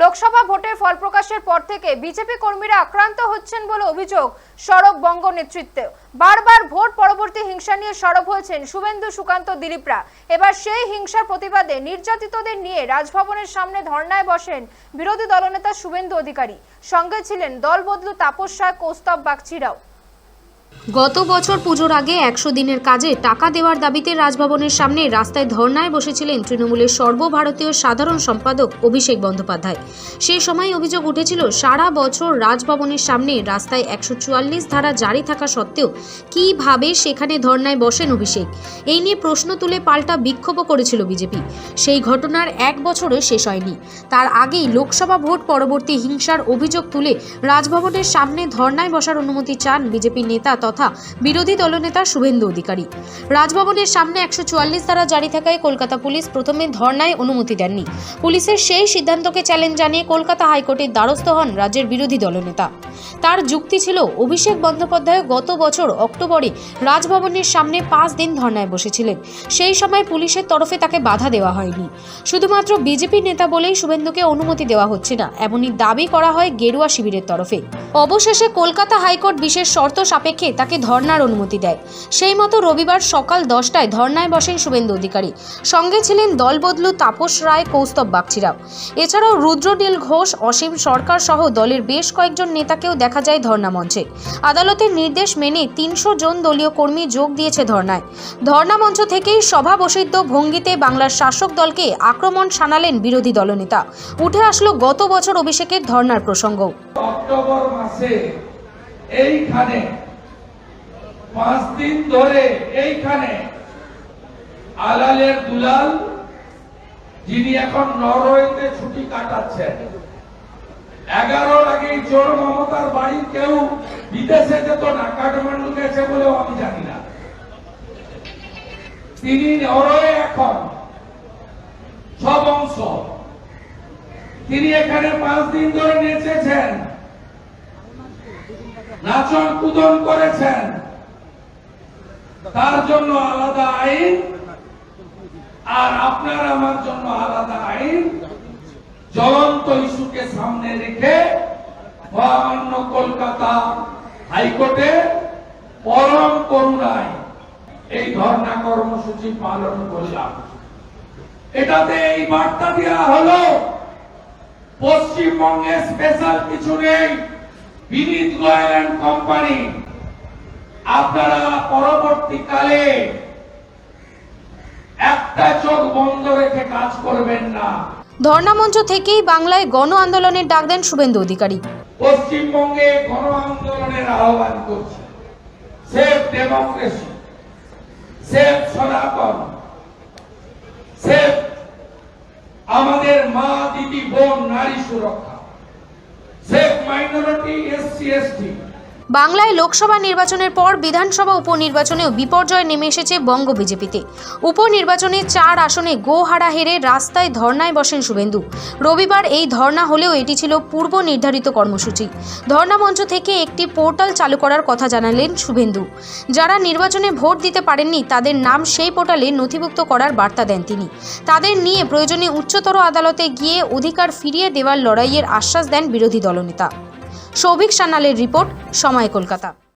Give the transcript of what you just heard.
লোকসভা ভোটের ফল প্রকাশের পর থেকে বিজেপি কর্মীরা আক্রান্ত হচ্ছেন বলে অভিযোগ সরব বঙ্গ নেতৃত্বে। বারবার ভোট পরবর্তী হিংসা নিয়ে সরব হয়েছেন শুভেন্দু, সুকান্ত, দিলীপরা। এবার সেই হিংসার প্রতিবাদে নির্যাতিতদের নিয়ে রাজভবনের সামনে ধর্নায় বসেন বিরোধী দলনেতা শুভেন্দু অধিকারী। সঙ্গে ছিলেন দল বদলু তাপস রায়, কৌস্তব বাগচিরাও। গত বছর পুজোর আগে একশো দিনের কাজে টাকা দেওয়ার দাবিতে রাজভবনের সামনে রাস্তায় ধর্নায় বসেছিলেন তৃণমূলের সর্বভারতীয় সাধারণ সম্পাদক অভিষেক বন্দ্যোপাধ্যায়। সেই সময় অভিযোগ উঠেছিল, সারা বছর রাজভবনের সামনে রাস্তায় একশো চুয়াল্লিশ ধারা জারি থাকা সত্ত্বেও কীভাবে সেখানে ধর্নায় বসেন অভিষেক? এই নিয়ে প্রশ্ন তুলে পাল্টা বিক্ষোভও করেছিল বিজেপি। সেই ঘটনার এক বছরে শেষ হয়নি। তার আগেই লোকসভা ভোট পরবর্তী হিংসার অভিযোগ তুলে রাজভবনের সামনে ধর্নায় বসার অনুমতি চান বিজেপি নেতা তথা বিরোধী দলনেতা শুভেন্দু অধিকারী। রাজভবনের সামনে একশো চুয়াল্লিশ ধারা জারি থাকায় কলকাতা পুলিশ প্রথমে ধর্নায় অনুমতি দেননি। পুলিশের সেই সিদ্ধান্তকে চ্যালেঞ্জ জানিয়ে কলকাতা হাইকোর্টের দ্বারস্থ হন রাজ্যের বিরোধী দলনেতা। তার যুক্তি ছিল, অভিষেক বন্দ্যোপাধ্যায় গত বছর অক্টোবরে রাজভবনের সামনে পাঁচ দিন ধর্নায় বসেছিলেন। সেই সময় পুলিশের তরফে তাকে বাধা দেওয়া হয়নি। শুধুমাত্র বিজেপি নেতা বলেই শুভেন্দুকে অনুমতি দেওয়া হচ্ছে না, এমনই দাবি করা হয় গেরুয়া শিবিরের তরফে। অবশেষে কলকাতা হাইকোর্ট বিশেষ শর্ত সাপেক্ষে তাকে ধর্নার অনুমতি দেয়। সেই মতো রবিবার সকাল দশটায় ধর্নায় বসেন শুভেন্দু অধিকারী। সঙ্গে ছিলেন দলবদলু তাপস রায়, কৌস্তব বাগচিরাও। এছাড়াও রুদ্রনীল ঘোষ, অসীম সরকার সহ দলের বেশ কয়েকজন নেতাকেও দেখা যায় ধর্না মঞ্চে। আদালতের নির্দেশ মেনে তিনশো জন দলীয় কর্মী যোগ দিয়েছে ধর্নায় ধর্না মঞ্চ থেকেই সভা বসিদ্ধ ভঙ্গিতে বাংলার শাসক দলকে আক্রমণ শানালেন বিরোধী দলনেতা। উঠে আসলো গত বছর অভিষেকের ধর্নার প্রসঙ্গ। অক্টোবর মাসে এইখানে পাঁচ দিন ধরে এইখানে আলালের দুলাল, যিনি এখন নরওয়েতে ছুটি কাটাচ্ছেন। এগারোর আগে চোর মমতার বাড়ি কেউ বিদেশে যেত না, কাঠমান্ডু গেছে বলেও আমি জানি না। তিনি নরওয়ে এখন সব অংশ। তিনি এখানে পাঁচ দিন ধরে নেচেছেন, নাচন কুদন করেছেন। তার জন্য আলাদা আইন, আর আপনার আমার জন্য আলাদা আইন। জ্বলন্ত ইস্যুকে সামনে রেখে মহামান্য কলকাতা হাইকোর্টে পরম করুণায় এই ধর্ণা কর্মসূচি পালন করলাম। এটাতে এই বার্তা দেওয়া হলো, পশ্চিমবঙ্গে স্পেশাল কিছু নেই, বিনীত গোয়েল অ্যান্ড কোম্পানি। আপনারা পরবর্তীকালে একটা চোখ বন্ধ রেখে কাজ করবেন না। ধর্না মঞ্চ থেকেই বাংলায় গণ আন্দোলনের ডাক দেন শুভেন্দু অধিকারী। পশ্চিমবঙ্গে গণ আন্দোলনের আহ্বান করছে। Safe democracy, safe Sanatan, safe আমাদের মা, দিদি, বোন, নারী সুরক্ষা, সেফ মাইনরিটি, এসসি, এসটি। বাংলায় লোকসভা নির্বাচনের পর বিধানসভা উপনির্বাচনেও বিপর্যয় নেমে এসেছে বঙ্গ বিজেপিতে। উপনির্বাচনে চার আসনে গোহারা হেরে রাস্তায় ধর্নায় বসেন শুভেন্দু। রবিবার এই ধর্না হলেও এটি ছিল পূর্ব নির্ধারিত কর্মসূচি। ধর্না মঞ্চ থেকে একটি পোর্টাল চালু করার কথা জানালেন শুভেন্দু। যারা নির্বাচনে ভোট দিতে পারেননি, তাদের নাম সেই পোর্টালে নথিভুক্ত করার বার্তা দেন তিনি। তাদের নিয়ে প্রয়োজনে উচ্চতর আদালতে গিয়ে অধিকার ফিরিয়ে দেওয়ার লড়াইয়ের আশ্বাস দেন বিরোধী দলনেতা। সৌভিক সান্যালের রিপোর্ট সময় কলকাতা।